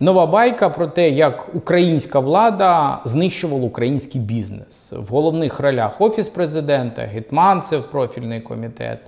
Нова байка про те, як українська влада знищувала український бізнес в головних ролях офіс президента, Гетманцев, профільний комітет,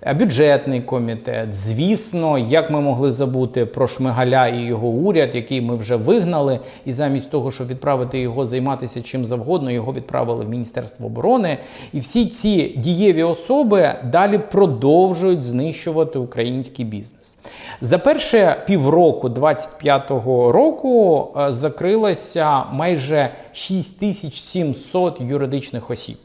е, бюджетний комітет. Звісно, як ми могли забути про Шмигаля і його уряд, який ми вже вигнали, і замість того, щоб відправити його займатися чим завгодно, його відправили в Міністерство оборони. І всі ці дієві особи далі продовжують знищувати український бізнес. За перше півроку 25-го року е, закрилося майже 6700 юридичних осіб.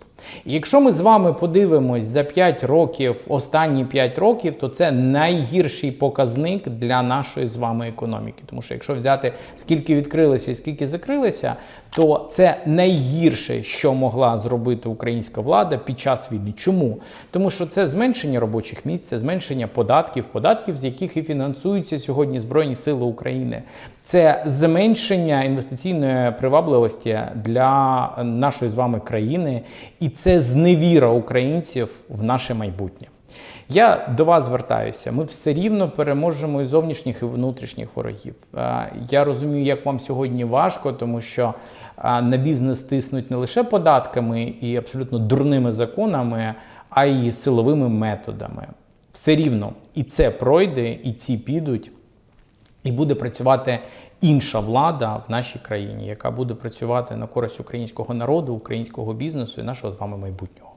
Якщо ми з вами подивимось за 5 років, останні 5 років, то це найгірший показник для нашої з вами економіки. Тому що якщо взяти скільки відкрилося і скільки закрилося, то це найгірше, що могла зробити українська влада під час війни. Чому? Тому що це зменшення робочих місць, це зменшення податків, податків, з яких і фінансуються сьогодні Збройні Сили України. Це зменшення інвестиційної привабливості для нашої з вами країни, і це зневіра українців в наше майбутнє. Я до вас звертаюся. Ми все рівно переможемо і зовнішніх і внутрішніх ворогів. Е, Я розумію, як вам сьогодні важко, тому що е, на бізнес тиснуть не лише податками і абсолютно дурними законами, а й силовими методами. Все рівно і це пройде, і ці підуть. І буде працювати інша влада в нашій країні, яка буде працювати на користь українського народу, українського бізнесу і нашого з вами майбутнього.